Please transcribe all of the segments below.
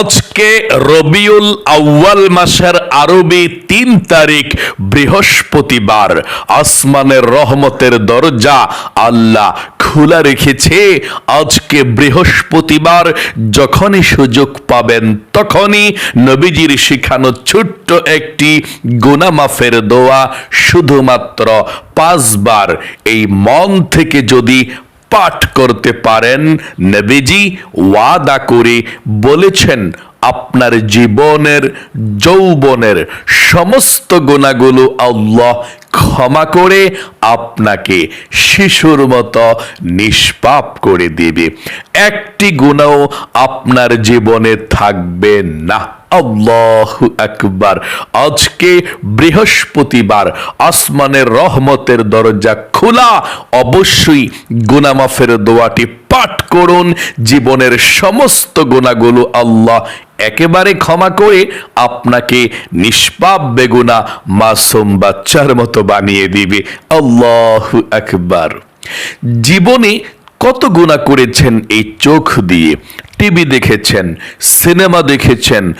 আজকে রবিউল আউয়াল মাসের আরবি তিন তারিখ বৃহস্পতিবার। আসমানের রহমতের দরজা আল্লাহ খোলা রেখেছে। আজকে বৃহস্পতিবার, যখনই সুযোগ পাবেন তখনই নবীজির শিখানো ছোট্ট একটি গুনামাফের দোয়া শুধুমাত্র পাঁচবার। এই মন থেকে যদি পাঠ করতে পারেন। নবীজি ওয়াদা করে বলেছেন আপনার জীবনের, যৌবনের সমস্ত গুণাগুলো আল্লাহ ক্ষমা করে আপনাকে শিশুর মতো নিষ্পাপ করে দেবে। একটি গুণাও আপনার জীবনে থাকবে না। আল্লাহ আকবার। আজকে বৃহস্পতিবার, আসমানের রহমতের দরজা খোলা। অবশ্যই গুনামাফের দোয়াটি পাঠ করুন। জীবনের সমস্ত গুণাগুলো আল্লাহ একেবারে ক্ষমা করে আপনাকে নিষ্পাপ বেগুনা মাসুম বাচ্চার মতো বানিয়ে দিবে। আল্লাহ আকবার। জীবনে কত গুণা করেছেন এই চোখ দিয়ে? টিভি দেখেছেন, সিনেমা দেখেছেন,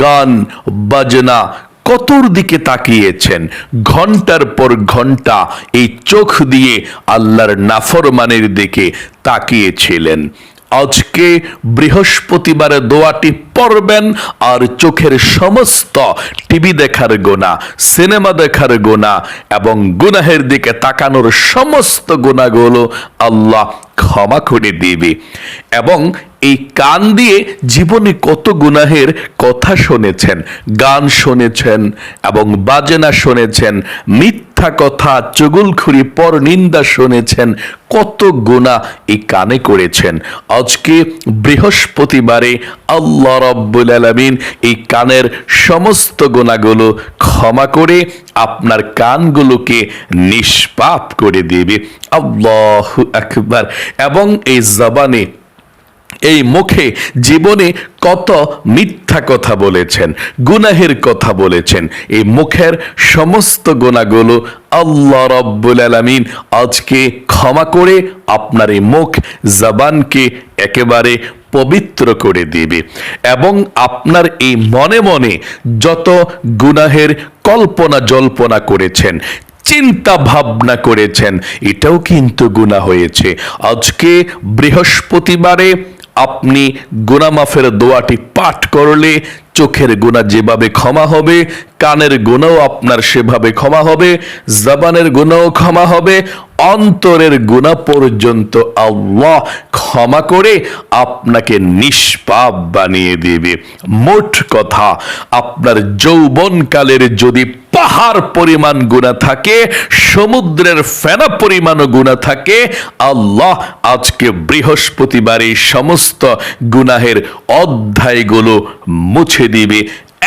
গান, বাজনা, কতর দিকে তাকিয়েছেন? ঘণ্টার পর ঘণ্টা এই চোখ দিয়ে আল্লাহর নাফরমানের দিকে তাকিয়েছিলেন। আজকে বৃহস্পতিবারে দোয়াটি পড়বেন আর চোখের সমস্ত টিভি দেখার গোনা, সিনেমা দেখার গোনা এবং গুনাহের দিকে তাকানোর সমস্ত গোনাগুলো আল্লাহ ক্ষমা করে দিবে। এবং এই কান দিয়ে জীবনে কত গুনাহের কথা শুনেছেন, গান শুনেছেন এবং বাজনা শুনেছেন, মিথ্যা কথা, চুগুলখুরি পর নিন্দা শুনেছেন, কত গুণা এই কানে করেছেন। আজকে বৃহস্পতিবারে আল্লাহ রব্বুল আলমিন এই কানের সমস্ত গুণাগুলো ক্ষমা করে আপনার কানগুলোকে নিষ্পাপ করে দেবে। আল্লাহ আকবার। এবং এই জবানে এই মুখে জীবনে কত মিথ্যা কথা বলেছেন, গুনাহের কথা বলেছেন, এই মুখের সমস্ত গুণাগুলো আল্লাহ রব্বুল আলমিন আজকে ক্ষমা করে আপনার এই মুখ জবানকে একেবারে পবিত্র করে দেবে এবং আপনার এই মনে মনে যত গুনাহের কল্পনা জল্পনা করেছেন, চিন্তা ভাবনা করেছেন, এটাও কিন্তু গুণা হয়েছে। আজকে বৃহস্পতিবারে আপনি গুনামাফের দোয়াটি পাঠ করলে চোখের গুণা যেভাবে ক্ষমা হবে, কানের গুণাও আপনার সেভাবে ক্ষমা হবে, জবানের গুণাও ক্ষমা হবে, অন্তরের গুণা পর্যন্ত আল্লাহ ক্ষমা করে আপনাকে নিষ্পাপ বানিয়ে দেবে। মোট কথা, আপনার যৌবনকালের যদি পাহাড় পরিমাণ গুণা থাকে, সমুদ্রের ফেনা পরিমাণ গুণা থাকে, আল্লাহ আজকে বৃহস্পতিবার এই সমস্ত গুনাহের অধ্যায়গুলো মুছে দিবে,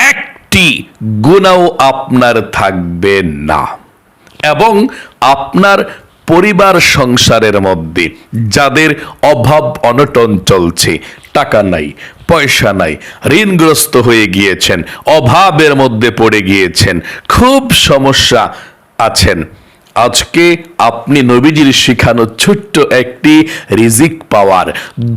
একটি গুণাও আপনার থাকবে না। এবং আপনার পরিবার সংসারের মধ্যে যাদের অভাব অনটন চলছে, টাকা নাই, পয়সা নাই, ঋণগ্রস্ত হয়ে গিয়েছেন, অভাবের মধ্যে পড়ে গিয়েছেন, খুব সমস্যা আছেন। আজকে আপনি নবীজির শিখানো ছোট্ট একটি রিজিক পাওয়ার,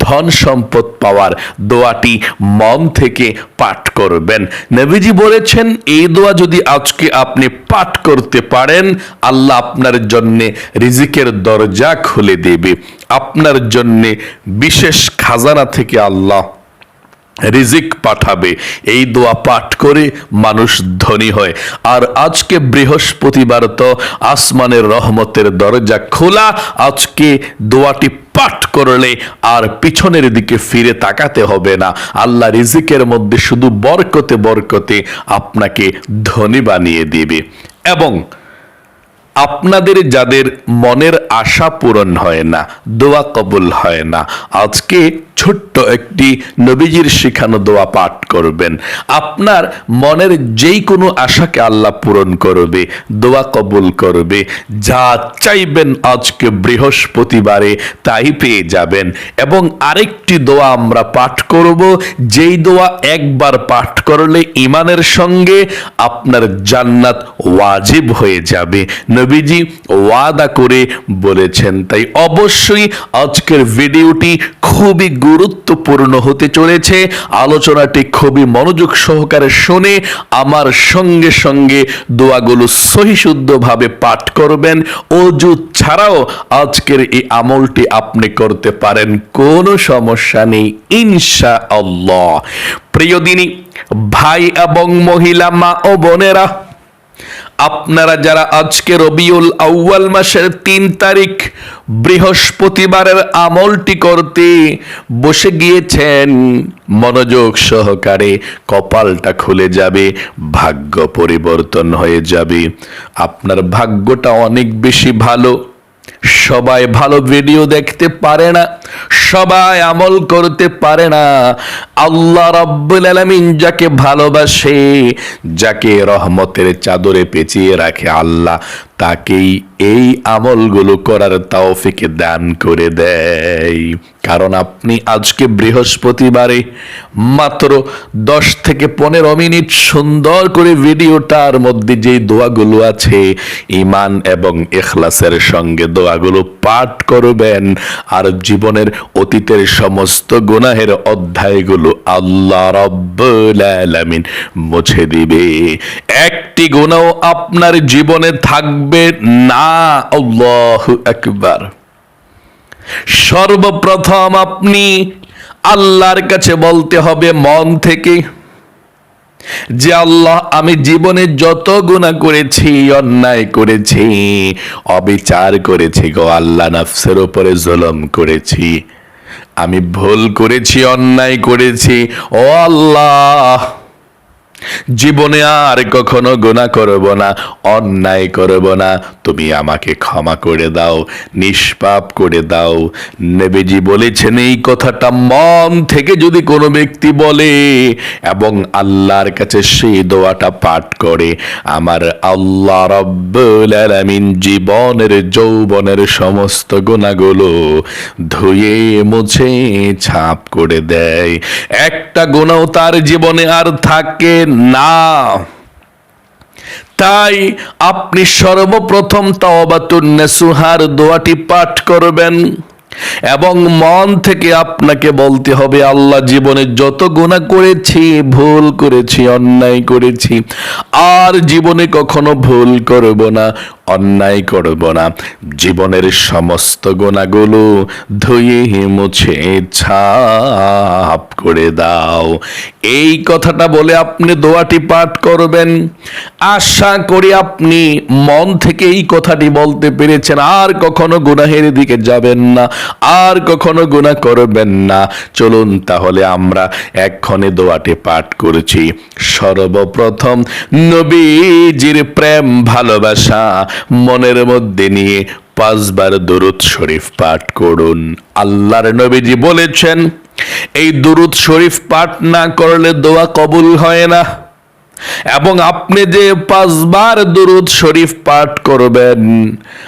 ধন সম্পদ পাওয়ার দোয়াটি মন থেকে পাঠ করবেন। নবীজি বলেছেন, এই দোয়া যদি আজকে আপনি পাঠ করতে পারেন, আল্লাহ আপনার জন্য রিজিকের দরজা খুলে দেবে। আপনার জন্য বিশেষ খাজানা থেকে আল্লাহ রিজিক পাঠাবে। এই দোয়া পাঠ করে মানুষ ধনী হয়। আর আজকে বৃহস্পতিবার তো আসমানের রহমতের দরজা খোলা। আজকে দোয়াটি পাঠ করলে আর পিছনের দিকে ফিরে তাকাতে হবে না। আল্লাহ রিজিকের মধ্যে শুধু বরকতে বরকতে আপনাকে ধনী বানিয়ে দেবে। এবং আপনাদের যাদের মনের আশা পূরণ হয় না, দোয়া কবুল হয় না, আজকে ছোট্ট একটি নবীজির শিখানো দোয়া পাঠ করবেন। আপনার মনের যেই কোনো আশাকে আল্লাহ পূরণ করবে, দোয়া কবুল করবে, যা চাইবেন আজকে বৃহস্পতিবারে তাই পেয়ে যাবেন। এবং আরেকটি দোয়া আমরা পাঠ করব, যেই দোয়া একবার পাঠ করলে ইমানের সঙ্গে আপনার জান্নাত ওয়াজিব হয়ে যাবে। নবীজি ওয়াদা করে বলেছেন। তাই অবশ্যই আজকের ভিডিওটি খুবই গুরুত্বপূর্ণ হতে চলেছে। আলোচনাটি খুবই মনোযোগ সহকারে শুনে আমার সঙ্গে সঙ্গে দোয়াগুলো সহিশুদ্ধভাবে পাঠ করবেন। অজু ছাড়াও আজকের এই আমলটি আপনি করতে পারেন, কোনো সমস্যা নেই ইনশা আল্লাহ প্রিয় দিনী, ভাই এবং মহিলা, মা ও বোনেরা আপনারা যারা আজকে রবিউল আউয়াল মাসের তিন তারিখ বৃহস্পতিবারের আমলটি করতে বসে গিয়েছেন, মনোযোগ সহকারে কপালটা খুলে যাবে, ভাগ্য পরিবর্তন হয়ে যাবে। আপনার ভাগ্যটা অনেক বেশি ভালো। সবাই ভালো ভিডিও দেখতে পারে না, সবাই আমল করতে পারে না। আল্লাহ রাব্বুল আলামিন যাকে ভালোবাসে, যাকে রহমতের চাদরে পেঁচিয়ে রাখে আল্লাহ তাকেই এই আমলগুলো করার তাওফিকে দান করে দেয়। কারণ আপনি আজকে বৃহস্পতিবারে মাত্র দশ থেকে পনেরো মিনিট সুন্দর করে ভিডিওটার মধ্যে যেই দোয়াগুলো আছে ইমান এবং এখলাসের সঙ্গে দোয়াগুলো পাঠ করবেন। আর জীবনের অতীতের সমস্ত গুনাহের অধ্যায়গুলো আল্লাহ রব্বুল মুছে দিবে। একটি গুণাও আপনার জীবনে থাকবে না, আল্লাহু আকবার। সর্বপ্রথম আপনি আল্লাহর কাছে বলতে হবে মন থেকে যে, আল্লাহ, আমি জীবনে যত গুণা করেছি, অন্যায় করেছি, অবিচার করেছি গো, আল্লাহ নফসের উপরে জুলম করেছি। আমি ভুল করেছি, অন্যায় করেছি। ও আল্লাহ জীবনে আর কখনো গুণা করব না, অন্যায় করব না। তুমি আমাকে ক্ষমা করে দাও, নিষ্পাপ করে দাও। নেবেজি বলেছেন, এই কথাটা মন থেকে যদি কোনো ব্যক্তি বলে এবং আল্লাহর কাছে সেই দোয়াটা পাঠ করে, আমার আল্লাহ আলামিন জীবনের, যৌবনের সমস্ত গোনাগুলো ধুয়ে, মুছে, ছাপ করে দেয়। একটা গোনাও তার জীবনে আর থাকে না। তাই আপনি সর্বপ্রথম তাওবাতুন নেসুহার দোয়াটি পাঠ করবেন। এবং মন থেকে আপনাকে বলতে হবে, আল্লাহ জীবনে যত গুণা করেছি, ভুল করেছি, অন্যায় করেছি, আর জীবনে কখনো ভুল করব না, অন্যায় করব না। জীবনের সমস্ত গোনাগুলো ধুয়ে, মুছে, ছাপ করে দাও। এই কথাটা বলে আপনি দোয়াটি পাঠ করবেন। আশা করি আপনি মন থেকে এই কথাটি বলতে পেরেছেন, আর কখনো গুনাহের দিকে যাবেন না। আর কখনো গুনাহ করবেন না। চলুন তাহলে আমরা এক্ষণে দোয়াটি পাঠ করেছি। সর্বপ্রথম নবীজির প্রেম, ভালোবাসা, মনের মধ্যে নিয়ে পাঁচবার দরুদ শরীফ পাঠ করুন। আল্লাহর নবীজি বলেছেন, এই দরুদ শরীফ পাঠ না করলে দোয়া কবুল হয় না। এবং আপনি যে পাঁচবার দুরুদ শরীফ পাঠ করবেন,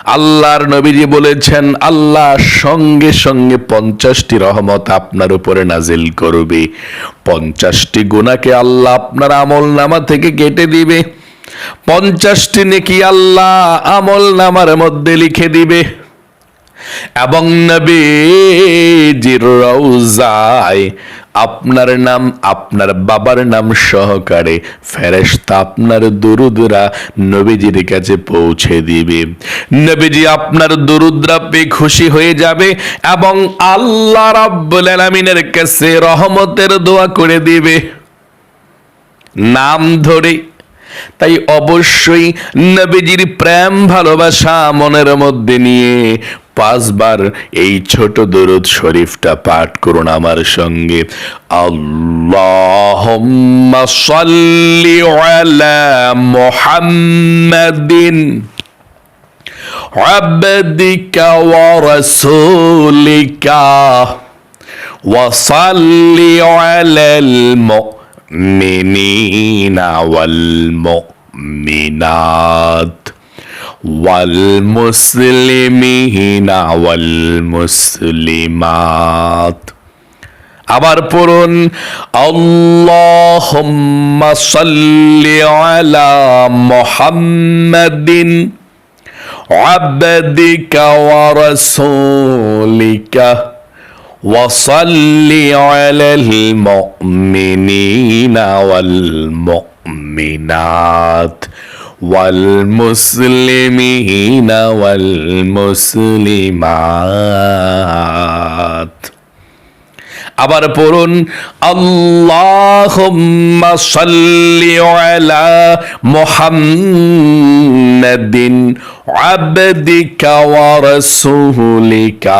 আল্লাহর নবীজি বলেছেন, আল্লাহ সঙ্গে সঙ্গে পঞ্চাশটি রহমত আপনার উপরে নাজিল করবে। পঞ্চাশটি গুণাকে আল্লাহ আপনার আমল নামা থেকে কেটে দিবে। পঞ্চাশটি নেকি আল্লাহ আমল নামার মধ্যে লিখে দিবে। এবং নবীজির রওজায় আপনার নাম, আপনার বাবার নাম সহকারে ফেরেশতা আপনার দুরুদরা নবীজির কাছে পৌঁছে দিবে। নবীজি আপনার দুরুদরা পেয়ে খুশি হয়ে যাবে এবং আল্লাহ রাব্বুল আলামিনের কাছে রহমতের দোয়া করে দিবে। নাম ধরে তাই অবশ্যই নবীজির প্রেম ভালোবাসা মনের মধ্যে নিয়ে পাঁচবার এই ছোট দরুদ শরীফটা পাঠ করুন আমার সঙ্গে আল্লাহুম্মা সাল্লি আলা মুহাম্মাদিন عبدك ورسولك وصل على المؤمنين والمؤمنات والمسلمين والمسلمات আবার পড়ুন আল্লাহুম্মা সাল্লি আলা মুহাম্মাদিন عبدك ورسولك وصل على المؤمنين والمؤمنات والمسلمين والمسلمات আবার পড়ুন আল্লাহুম্মা সাল্লি আলা মুহাম্মাদিন আবদিকা ওয়া রাসূলিকা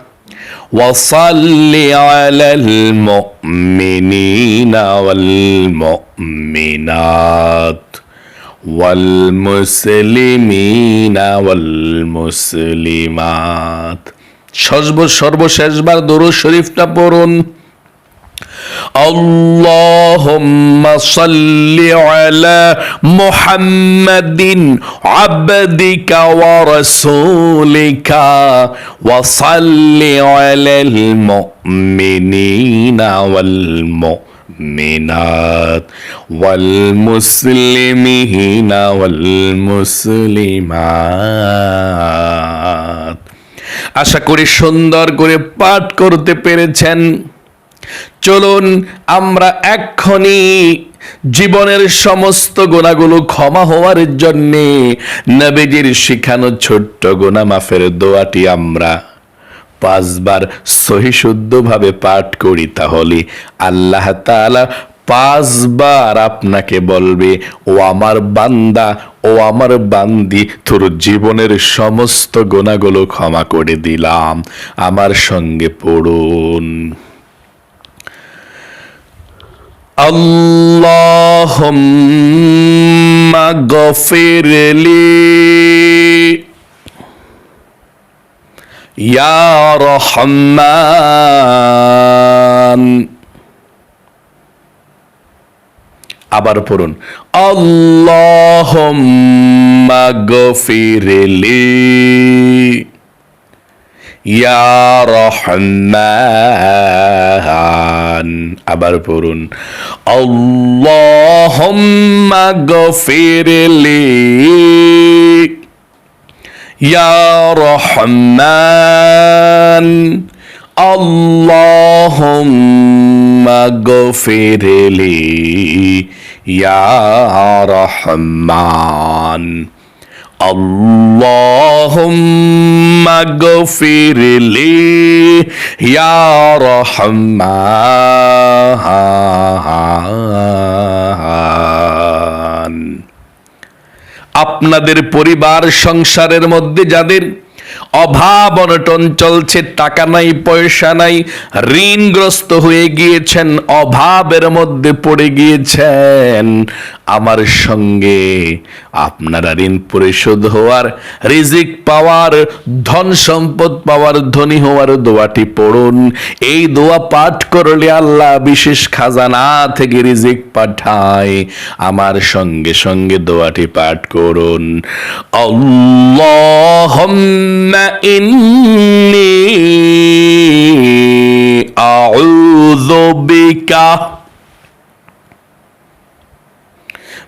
وصل على المؤمنين والمؤمنات والمسلمين والمسلمات সর্ব সর্বশেষবার দরুদ শরীফটা পড়ুন اللهم صل على محمد عبدك ورسولك وصل على المؤمنين والمؤمنات والمسلمين والمسلمات আশা করি সুন্দর করে পাঠ করতে পেরেছেন চলুন আমরা এক্ষণি জীবনের সমস্ত গোনাগুলো ক্ষমা হওয়ার জন্য নবীজির শিখানো ছোট্ট গোনা মাফের দোয়াটি আমরা পাঁচবার সহি শুদ্ধভাবে পাঠ করি তাহলে আল্লাহ তাআলা পাঁচবার আপনাকে বলবে, ও আমার বান্দা, ও আমার বান্দি, তোর জীবনের সমস্ত গোনাগুলো ক্ষমা করে দিলাম। আমার সঙ্গে পড়ুন। اللهم اغفر لي يا رحمن আবার পড়ুন আল্লাহুম্মা গফিরলি ইয়া রহমান আবার পড়ুন। আল্লাহুম্মা গফিরলি ইয়া রহমান। আল্লাহুম্মা গফিরলি ইয়া রহমান। اللهم اغفر لي يا رحمن আপনাদের পরিবার সংসারের মধ্যে যাদের অভাব অনটন চলছে টাকা নাই পয়সা নাই ঋণগ্রস্ত হয়ে গিয়েছেন অভাবের মধ্যে পড়ে গিয়েছেন আমার সঙ্গে। আপনারা ঋণ পরিশোধ হওয়ার রিজিক পাওয়ার, ধন সম্পদ পাওয়ার, ধনী হওয়ার দোয়াটি পড়ুন। এই দোয়া পাঠ করলে আল্লাহ বিশেষ খাজানা থেকে রিজিক পাঠায়। আমার সঙ্গে সঙ্গে দোয়াটি পাঠ করুন। আল্লাহুম্মা আউযু বিকা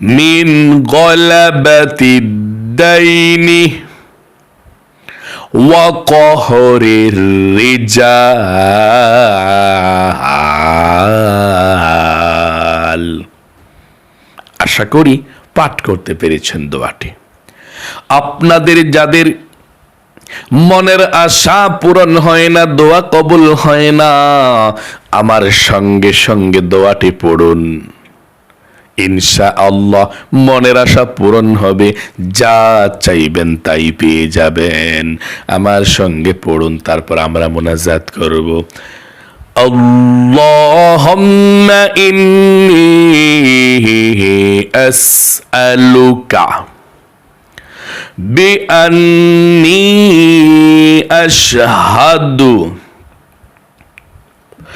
من غلبة الدين وقهر الرجال আশা করি পাঠ করতে পেরেছেন দোয়াটি আপনাদের যাদের মনের আশা পূরণ হয় না দোয়া কবুল হয় না আমার সঙ্গে সঙ্গে দোয়াটি পড়ুন ইনশা আল্লাহ মনের আশা পূরণ হবে যা চাইবেন তাই পেয়ে যাবেন আমার সঙ্গে পড়ুন তারপর আমরা মোনাজাত করব اللهم إني أسألك بأني أشهد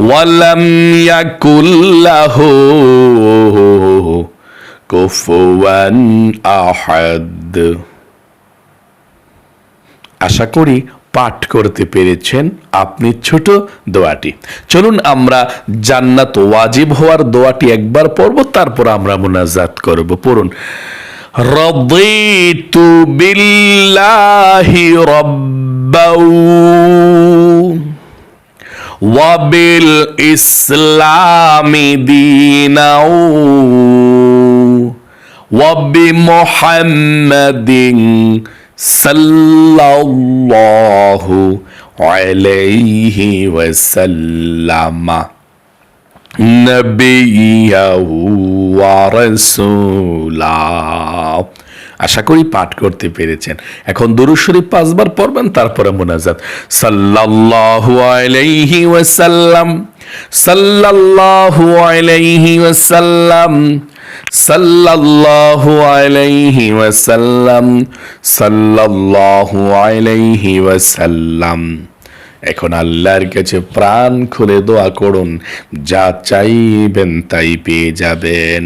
ولم يكن له كفوا أحد আশা করি পাঠ করতে পেরেছেন আপনি ছোট দোয়াটি চলুন আমরা জান্নাত ওয়াজিব হওয়ার দোয়াটি একবার পড়ব তারপর আমরা মুনাজাত করব পড়ুন রদিতু বিল্লাহি রব্বাউ وبالإسلام دينا وبمحمد صلى الله عليه وسلم. نبيا ورسولا আশা করি পাঠ করতে পেরেছেন। এখন দুরূদ শরীফ পাঁচবার পড়বেন, তারপরে মোনাজাত। সাল্লাল্লাহু আলাইহি ওয়াসাল্লাম, সাল্লাল্লাহু আলাইহি ওয়াসাল্লাম, সাল্লাল্লাহু আলাইহি ওয়াসাল্লাম, সাল্লাল্লাহু আলাইহি ওয়াসাল্লাম। এখন আল্লাহর কাছে প্রাণ খুলে দোয়া করুন, যা চাইবেন তাই পেয়ে যাবেন।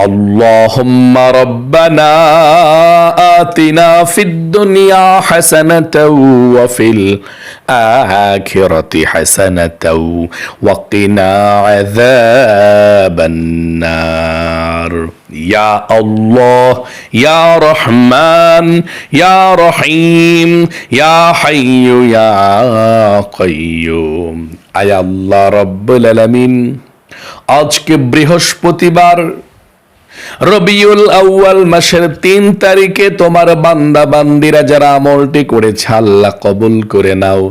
اللهم ربنا آتنا في الدنيا حسنة وفي الآخرة حسنة وقنا عذاب النار يا الله يا رحمن يا رحيم يا حي يا قيوم আয় আল্লাহ রব্বুল আলামিন আজকে বৃহস্পতিবার রবিউল আউয়াল মাসের তিন তারিখে তোমার বান্দা বান্দিরা যারা আমলটি করেছে, আল্লাহ কবুল করে নাও।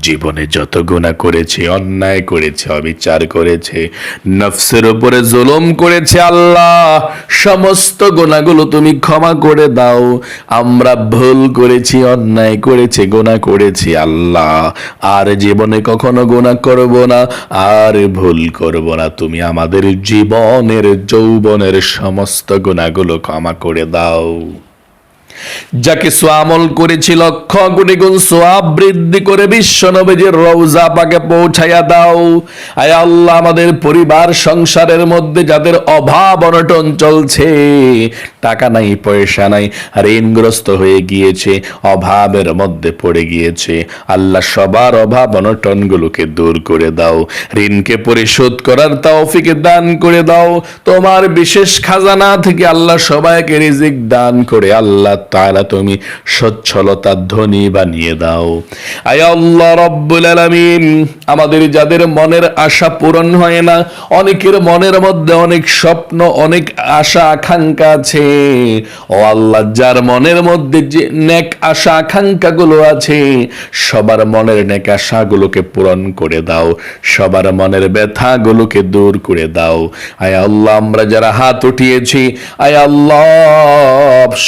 জীবনে যত গুণা করেছে, অন্যায় করেছে, অবিচার করেছে, নফসের উপরে জুলুম করেছে আল্লাহ, সমস্ত গুণাগুলো তুমি ক্ষমা করে দাও। আমরা ভুল করেছি, অন্যায় করেছি গোনা করেছি আল্লাহ। আর জীবনে কখনো গোনা করব না, আর ভুল করব না। তুমি আমাদের জীবনের যৌবনের সমস্ত গুণাগুলো ক্ষমা করে দাও। যাকে সোয়ামল করেছি লক্ষ গুণে গুণ সোয়াব বৃদ্ধি করে বিশ্ব নবীজির রৌজা পাকে পৌঁছাইয়া দাও। আয় আল্লাহ, আমাদের পরিবার সংসারের মধ্যে যাদের অভাব অনটন চলছে, টাকা নাই, পয়সা নাই ঋণগ্রস্ত হয়ে গিয়েছে, অভাবের মধ্যে পড়ে গিয়েছে, আল্লাহ সবার অভাব অনটনগুলোকে দূর করে দাও। ঋণকে পরিশোধ করার তৌফিকে দান করে দাও। তোমার বিশেষ খাজানা থেকে আল্লাহ সবাইকে রিজিক দান করে আল্লাহ তাআলা তুমি সচ্ছলতা ধনী বানিয়ে দাও। আয় আল্লাহ রব্বুল আলামিন, আমাদের যাদের মনের আশা পূরণ হয় না, অনেকের মনের মধ্যে অনেক স্বপ্ন, অনেক আশা আকাঙ্ক্ষা আছে। ও আল্লাহ, যার মনের মধ্যে যে নেক আশা আকাঙ্ক্ষা গুলো আছে, সবার মনের নেক আশাগুলোকে পূরণ করে দাও, সবার মনের ব্যথা গুলোকে দূর করে দাও। আয় আল্লাহ, আমরা যারা হাত উঠিয়েছি, আয় আল্লাহ,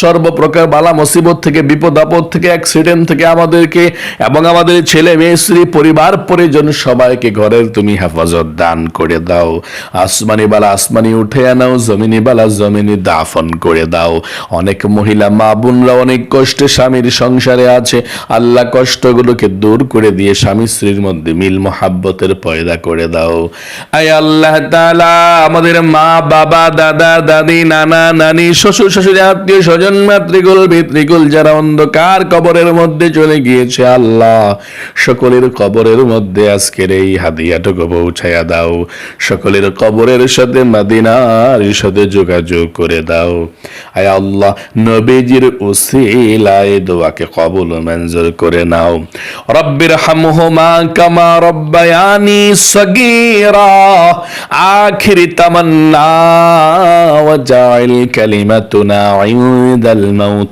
সর্বপ্রকার বালা মুসিবত থেকে, বিপদ আপদ থেকে অ্যাক্সিডেন্ট থেকে আমাদেরকে এবং আমাদের ছেলে মেয়ে, স্ত্রী, পরিবার, পরিজন সবাইকে ঘরের তুমি হেফাজত দান করে দাও। আসমানি বালা আসমানি উঠে আনাও, জমিনি বালা জমিনি দাফন করে দাও। অনেক মহিলা মা বোনরা অনেক কষ্টে স্বামীর সংসারে আছে। আল্লাহ কষ্টগুলোকে দূর করে দিয়ে স্বামী স্ত্রীর মধ্যে মিল মোহাব্বতের পয়দা করে দাও। আয় আল্লাহ তাআলা, আমাদের মা, বাবা, দাদা, দাদি, নানা, নানি, শ্বশুর শ্বশুর আত্মীয়, স্বজন মাতৃকুল পিতৃকুল যারা অন্ধকার কবরের মধ্যে চলে গিয়েছে, আল্লাহ, সকলের কবরের মধ্যে আজকের এই হাদিয়াটুকু পৌঁছায়া দাও। সকলের কবরের সাথে মাদিনার সাথে যোগাযোগ করে দাও। আয় আল্লাহ, নবীজির উসিলায় দোয়াকে কবুল মঞ্জুর করে নাও। রব্বির হামহুমা কামা রব্বায়ানি সগীরা। আখিরি তামান্না ওয়াজাইল কালিমাতুনা ইনদাল মাউত।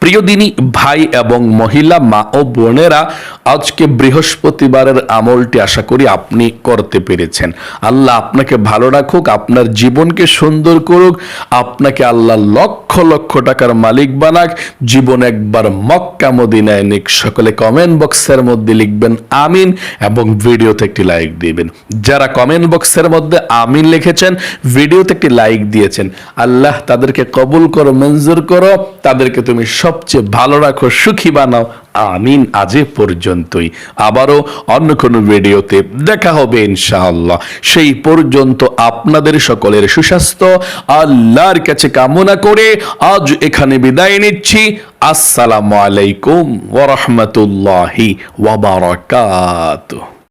প্রিয় দিনী ভাই এবং মহিলা মা ও বোনেরা, আজকে বৃহস্পতিবারের আমলটি আশা করি আপনি করতে পেরেছেন। আল্লাহ আপনাকে ভালো রাখুক, আপনার জীবনকে সুন্দর করুক, আপনাকে আল্লাহ লক্ষ লক্ষ টাকার মালিক বানাক। জীবন একবার মক্কা মদিনায় নিক, সকলে কমেন্ট বক্সের মধ্যে লিখবেন আমিন এবং ভিডিওতে একটি লাইক দিবেন। যারা কমেন্ট বক্সের মধ্যে আমিন লিখেছেন, ভিডিওতে একটি লাইক দিয়েছেন। আল্লাহ তাদেরকে কবুল করো, মঞ্জুর করো, তাদেরকে তুমি সবচেয়ে ভালো রাখো, সুখী বানাও। আমিন আজ পর্যন্তই। আবারও অন্য কোনো ভিডিওতে দেখা হবে ইনশাআল্লাহ। সেই পর্যন্ত আপনাদের সকলের সুস্বাস্থ্য, আল্লাহর কাছে কামনা করে আজ এখানে বিদায় নিচ্ছি। আসসালামু আলাইকুম ওয়া রাহমাতুল্লাহি ওয়া বারাকাতুহু।